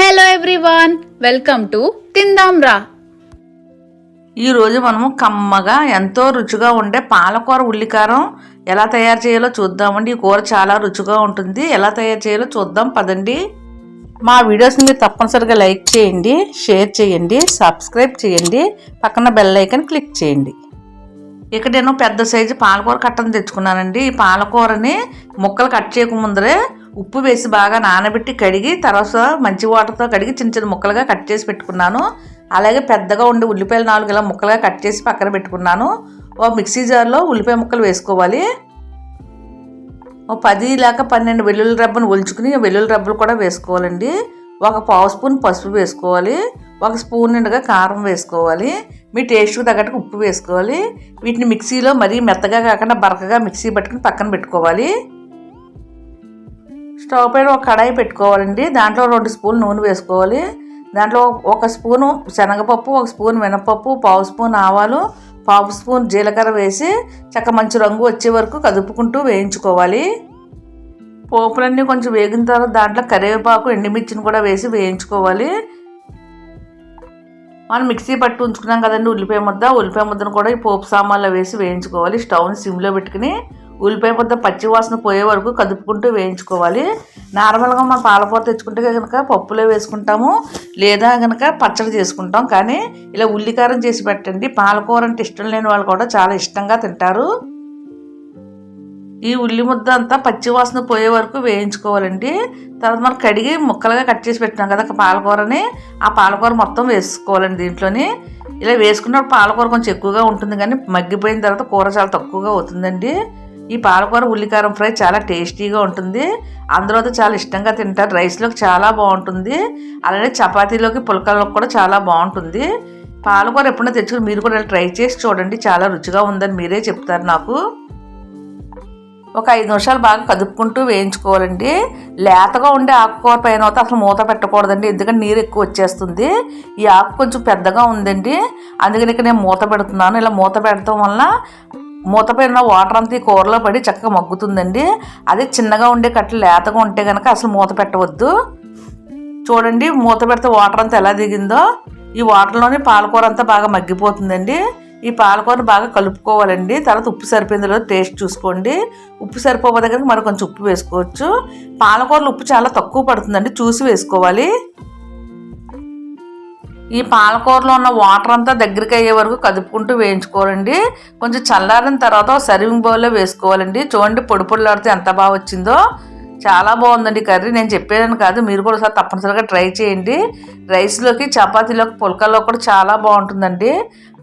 Hello everyone welcome to తిందాం రా ఈరోజు మనము కమ్మగా ఎంతో రుచిగా ఉండే పాలకూర ఉల్లికారం ఎలా తయారు చేయాలో చూద్దామండి. ఈ కూర చాలా రుచిగా ఉంటుంది. ఎలా తయారు చేయాలో చూద్దాం. పదండి. మా వీడియోస్ని మీరు తప్పనిసరిగా లైక్ చేయండి షేర్ చేయండి సబ్స్క్రైబ్ చేయండి పక్కన బెల్ ఐకన్ క్లిక్ చేయండి. ఇక్కడ నేను పెద్ద సైజు పాలకూర కట్టను తెచ్చుకున్నానండి. ఈ పాలకూరని ముక్కలు కట్ చేయకముందరే ఉప్పు వేసి బాగా నానబెట్టి కడిగి తర్వాత మంచి వాటర్తో కడిగి చిన్న చిన్న ముక్కలుగా కట్ చేసి పెట్టుకున్నాను. అలాగే పెద్దగా ఉండి ఉల్లిపాయలు నాలుగు ఇలా ముక్కలుగా కట్ చేసి పక్కన పెట్టుకున్నాను. ఓ మిక్సీ జార్లో ఉల్లిపాయ ముక్కలు వేసుకోవాలి. ఓ పది లేక పన్నెండు వెల్లుల్లి రబ్బను ఒలుచుకుని వెల్లుల్లి రబ్బలు కూడా వేసుకోవాలండి. ఒక పావు స్పూన్ పసుపు వేసుకోవాలి. ఒక స్పూన్ నిండుగా కారం వేసుకోవాలి. మీ టేస్ట్కి తగ్గట్టుగా ఉప్పు వేసుకోవాలి. వీటిని మిక్సీలో మరీ మెత్తగా కాకుండా బరకగా మిక్సీ పట్టుకుని పక్కన పెట్టుకోవాలి. స్టవ్ పైన ఒక కడాయి పెట్టుకోవాలండి. దాంట్లో రెండు స్పూన్ నూనె వేసుకోవాలి. దాంట్లో ఒక స్పూను శనగపప్పు ఒక స్పూన్ మినపప్పు పావు స్పూన్ ఆవాలు పావు స్పూన్ జీలకర్ర వేసి చక్క మంచి రంగు వచ్చే వరకు కదుపుకుంటూ వేయించుకోవాలి. పోపులన్నీ కొంచెం వేగిన తర్వాత దాంట్లో కరివేపాకు ఎండుమిర్చిని కూడా వేసి వేయించుకోవాలి. మనం మిక్సీ పట్టి ఉంచుకున్నాం కదండి ఉల్లిపాయ ముద్ద. ఉల్లిపాయ ముద్దను కూడా ఈ పోపు సామాన్లో వేసి వేయించుకోవాలి. స్టవ్ని సిమ్లో పెట్టుకుని ఉల్లిపాయ ముద్ద పచ్చి వాసన పోయే వరకు కదుపుకుంటూ వేయించుకోవాలి. నార్మల్గా మనం పాలకూర తెచ్చుకుంటే కనుక పప్పులో వేసుకుంటాము లేదా కనుక పచ్చడి చేసుకుంటాం. కానీ ఇలా ఉల్లికారం చేసి పెట్టండి. పాలకూర అంటే ఇష్టం లేని వాళ్ళు కూడా చాలా ఇష్టంగా తింటారు. ఈ ఉల్లి ముద్ద అంతా పచ్చి వాసన పోయే వరకు వేయించుకోవాలండి. తర్వాత మనం కడిగి ముక్కలుగా కట్ చేసి పెట్టినాం కదా పాలకూరని ఆ పాలకూర మొత్తం వేసుకోవాలండి దీంట్లోని. ఇలా వేసుకున్నప్పుడు పాలకూర కొంచెం ఎక్కువగా ఉంటుంది కానీ మగ్గిపోయిన తర్వాత కూర చాలా తక్కువగా అవుతుందండి. ఈ పాలకూర ఉల్లికారం ఫ్రై చాలా టేస్టీగా ఉంటుంది. అందరూ అయితే చాలా ఇష్టంగా తింటారు. రైస్లోకి చాలా బాగుంటుంది. అలానే చపాతీలోకి పులకల్లోకి కూడా చాలా బాగుంటుంది. పాలకూర ఎప్పుడైనా తెచ్చుకుని మీరు కూడా ట్రై చేసి చూడండి. చాలా రుచిగా ఉందని మీరే చెప్తారు నాకు. ఒక ఐదు నిమిషాలు బాగా కదుపుకుంటూ వేయించుకోవాలండి. లేతగా ఉండే ఆకుకూర పైన అయితే అసలు మూత పెట్టకూడదండి. ఎందుకంటే నీరు ఎక్కువ వచ్చేస్తుంది. ఈ ఆకు కొంచెం పెద్దగా ఉందండి. అందుకని ఇక్కడ నేను మూత పెడుతున్నాను. ఇలా మూత పెడటం వల్ల మూతపైన వాటర్ అంతా ఈ కూరలో పడి చక్కగా మగ్గుతుందండి. అదే చిన్నగా ఉండే కట్టలు లేతగా ఉంటే కనుక అసలు మూత పెట్టవద్దు. చూడండి మూత పెడితే వాటర్ అంతా ఎలా దిగిందో. ఈ వాటర్లోనే పాలకూర అంతా బాగా మగ్గిపోతుందండి. ఈ పాలకూర బాగా కలుపుకోవాలండి. తర్వాత ఉప్పు సరిపోయిందో టేస్ట్ చూసుకోండి. ఉప్పు సరిపోతే కనుక మరి కొంచెం ఉప్పు వేసుకోవచ్చు. పాలకూరలు ఉప్పు చాలా తక్కువ పడుతుందండి చూసి వేసుకోవాలి. ఈ పాలకూరలో ఉన్న వాటర్ అంతా దగ్గరికి అయ్యే వరకు కదుపుకుంటూ వేయించుకోవాలండి. కొంచెం చల్లారిన తర్వాత సర్వింగ్ బౌల్లో వేసుకోవాలండి. చూడండి పొడి పొడిలాడితే ఎంత బాగా వచ్చిందో. చాలా బాగుందండి కర్రీ. నేను చెప్పేదని కాదు మీరు కూడా ఒకసారి తప్పనిసరిగా ట్రై చేయండి. రైస్లోకి చపాతీలోకి పుల్కల్లో కూడా చాలా బాగుంటుందండి.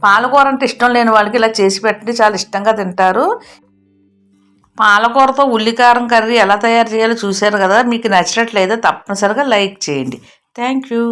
పాలకూర అంటే ఇష్టం లేని వాళ్ళకి ఇలా చేసి పెట్టండి. చాలా ఇష్టంగా తింటారు. పాలకూరతో ఉల్లికారం కర్రీ ఎలా తయారు చేయాలో చూశారు కదా. మీకు నచ్చినట్లయితే తప్పనిసరిగా లైక్ చేయండి. Thank you.